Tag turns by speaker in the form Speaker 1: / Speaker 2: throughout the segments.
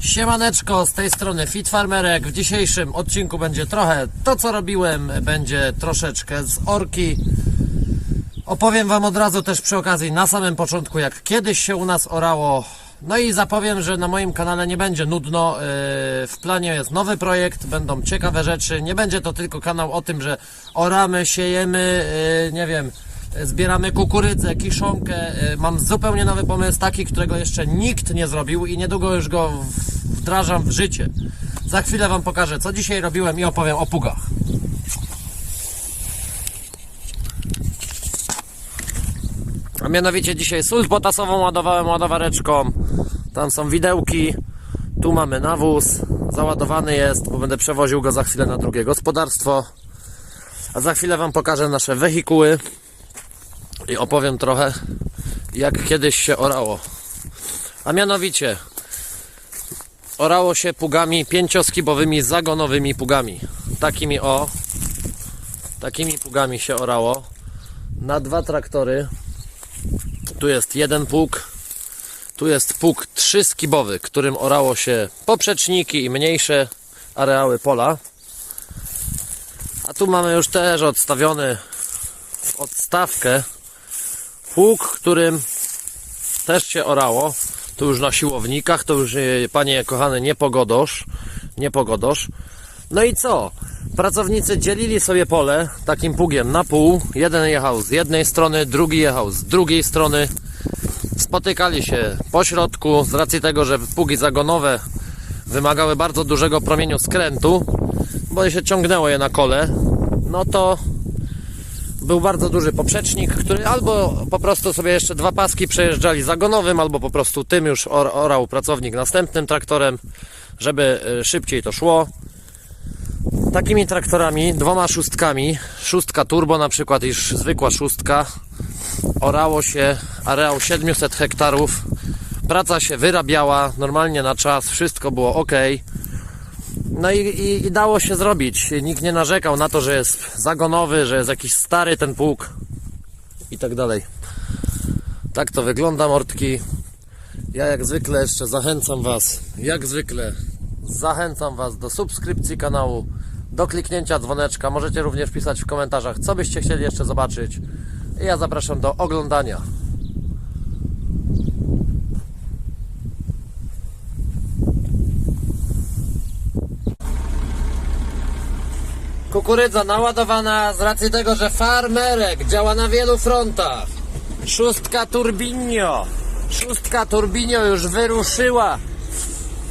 Speaker 1: Siemaneczko, z tej strony Fit Farmerek. W dzisiejszym odcinku będzie trochę to, co robiłem, będzie troszeczkę z orki. Opowiem Wam od razu też przy okazji na samym początku, jak kiedyś się u nas orało. No i zapowiem, że na moim kanale nie będzie nudno. Yy, W planie jest nowy projekt, będą ciekawe rzeczy. Nie będzie to tylko kanał o tym, że oramy, siejemy, yy, nie wiem, zbieramy kukurydzę, kiszonkę. Yy, Mam zupełnie nowy pomysł, taki, którego jeszcze nikt nie zrobił i niedługo już go wdrażam w życie. Za chwilę Wam pokażę, co dzisiaj robiłem i opowiem o pugach. A mianowicie dzisiaj sól potasową ładowałem ładowareczką. Tam są widełki. Tu mamy nawóz. Załadowany jest, bo będę przewoził go za chwilę na drugie gospodarstwo. A za chwilę Wam pokażę nasze wehikuły i opowiem trochę, jak kiedyś się orało. A mianowicie, orało się pugami pięcioskibowymi, zagonowymi pugami. Takimi o, takimi pugami się orało. Na dwa traktory tu jest jeden pług. Tu jest pług trzyskibowy, którym orało się poprzeczniki i mniejsze areały pola. A tu mamy już też odstawiony odstawkę pług, którym też się orało. Tu już na siłownikach, to już e, panie kochany nie pogodosz, nie pogodosz. No i co? Pracownicy dzielili sobie pole takim pługiem na pół. Jeden jechał z jednej strony, drugi jechał z drugiej strony. Spotykali się po środku z racji tego, że pługi zagonowe wymagały bardzo dużego promieniu skrętu, bo się ciągnęło je na kole. No to był bardzo duży poprzecznik, który albo po prostu sobie jeszcze dwa paski przejeżdżali zagonowym, albo po prostu tym już or- orał pracownik następnym traktorem, żeby y, szybciej to szło takimi traktorami, dwoma szóstkami, szóstka turbo na przykład, iż zwykła szóstka, orało się areał 700 hektarów, praca się wyrabiała normalnie na czas, wszystko było ok. No i, i, i dało się zrobić. Nikt nie narzekał na to, że jest zagonowy, że jest jakiś stary ten pług i tak dalej. Tak to wygląda, mordki. Ja jak zwykle jeszcze zachęcam Was, jak zwykle zachęcam Was do subskrypcji kanału, do kliknięcia dzwoneczka. Możecie również pisać w komentarzach, co byście chcieli jeszcze zobaczyć. I ja zapraszam do oglądania. Kukurydza naładowana z racji tego, że farmerek działa na wielu frontach. Szóstka Turbinio. Szóstka Turbinio już wyruszyła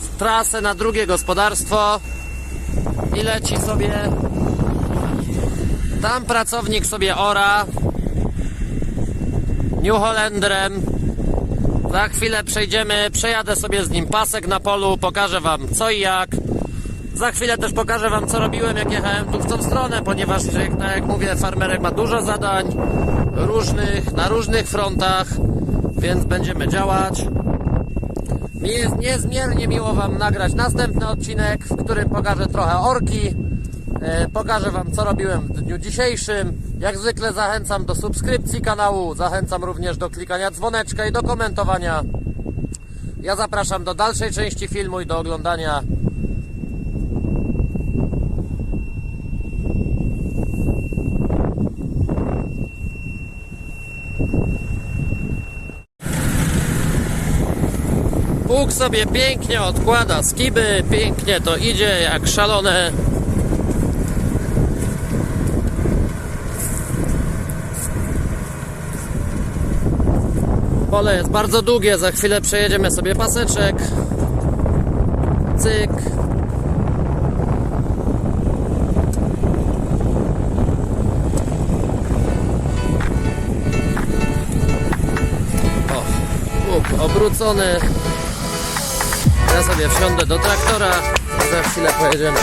Speaker 1: w trasę na drugie gospodarstwo i leci sobie. Tam pracownik sobie ora New Holendrem. Za chwilę przejdziemy, przejadę sobie z nim pasek na polu, pokażę Wam co i jak. Za chwilę też pokażę Wam, co robiłem, jak jechałem tu w tą stronę, ponieważ, jak, tak jak mówię, farmerek ma dużo zadań różnych, na różnych frontach, więc będziemy działać. Mi jest niezmiernie miło Wam nagrać następny odcinek, w którym pokażę trochę orki. E, Pokażę Wam, co robiłem w dniu dzisiejszym. Jak zwykle zachęcam do subskrypcji kanału, zachęcam również do klikania dzwoneczka i do komentowania. Ja zapraszam do dalszej części filmu i do oglądania. Sobie pięknie odkłada skiby, pięknie to idzie jak szalone. Pole jest bardzo długie, za chwilę przejedziemy sobie paseczek. Cyk. O, obrócony. Ja sobie wsiądę do traktora, za chwilę pojedziemy.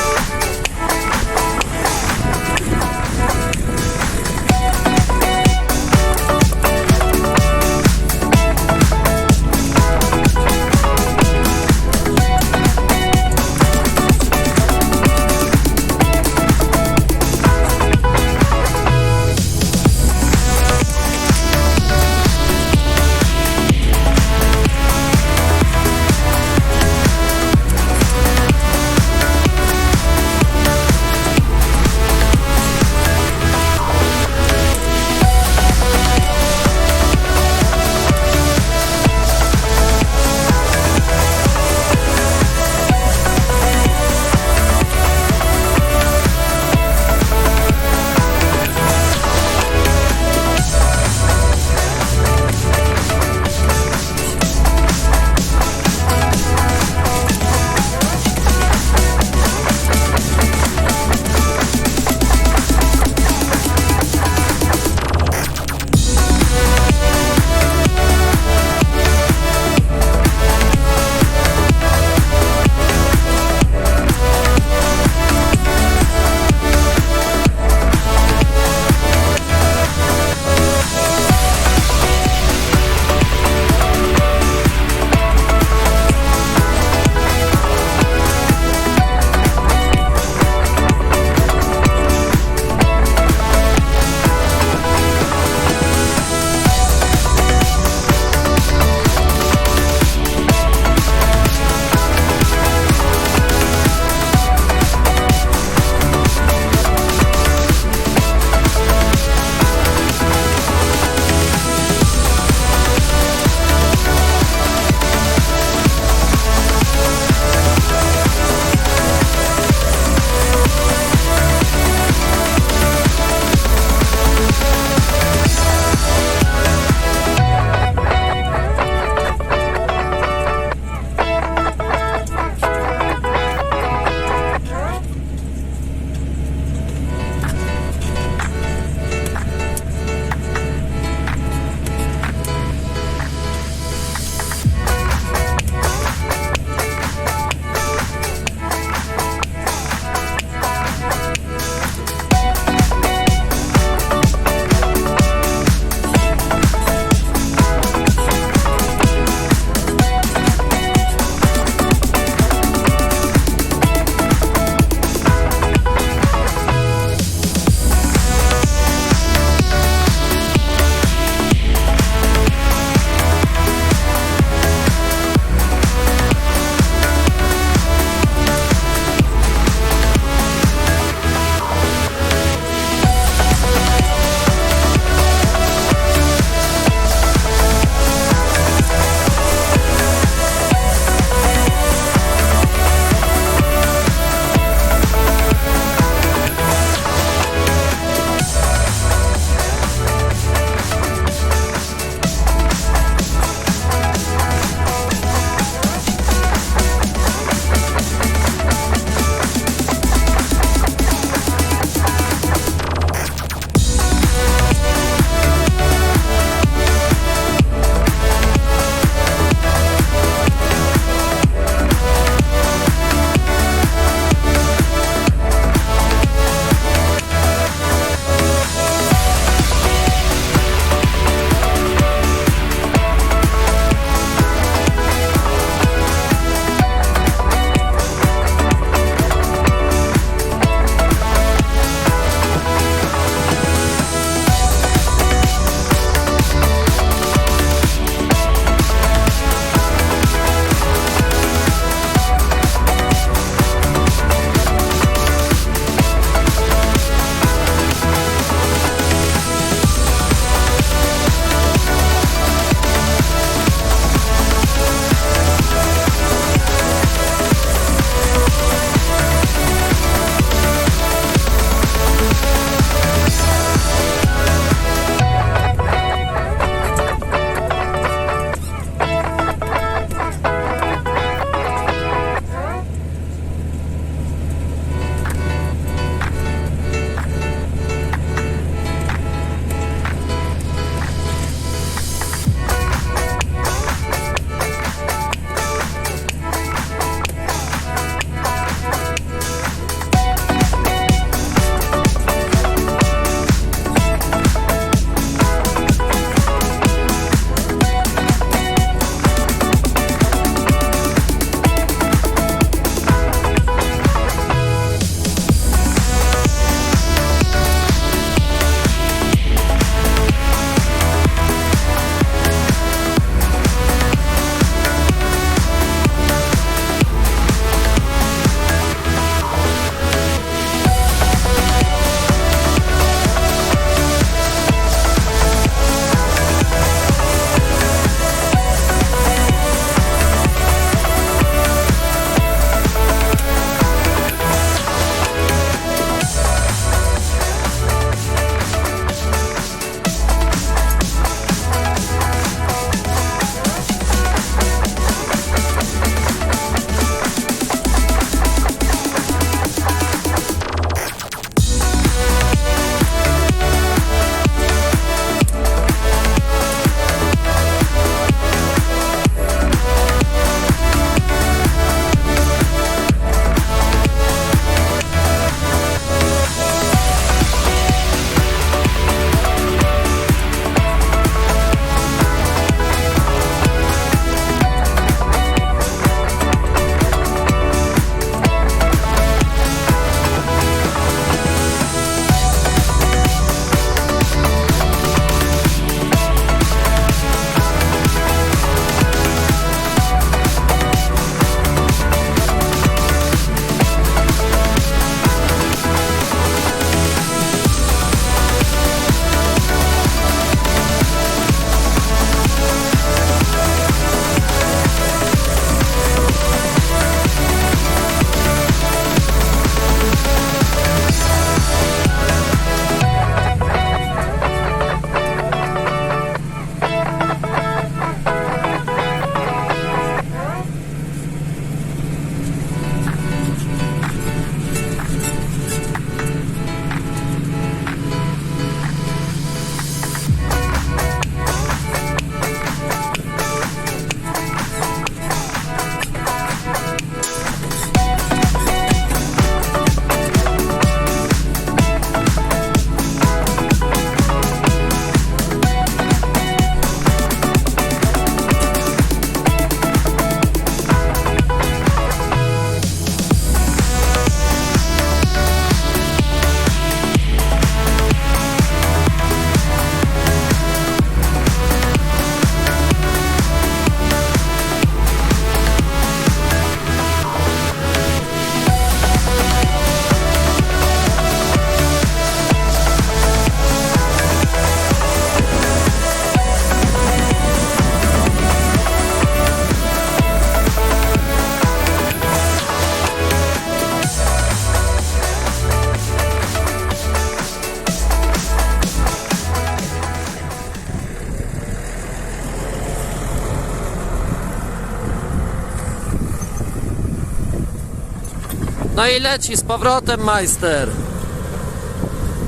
Speaker 1: I leci z powrotem majster.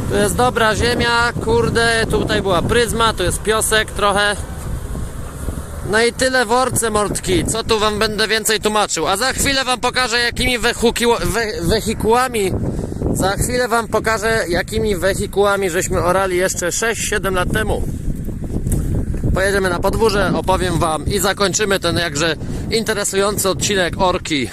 Speaker 1: Tu jest dobra ziemia, kurde, tutaj była pryzma, tu jest piosek trochę. No i tyle worce mordki, co tu wam będę więcej tłumaczył. A za chwilę wam pokażę jakimi we, wehikułami, za chwilę wam pokażę jakimi wehikułami żeśmy orali jeszcze 6-7 lat temu. Pojedziemy na podwórze, opowiem wam i zakończymy ten jakże interesujący odcinek Orki.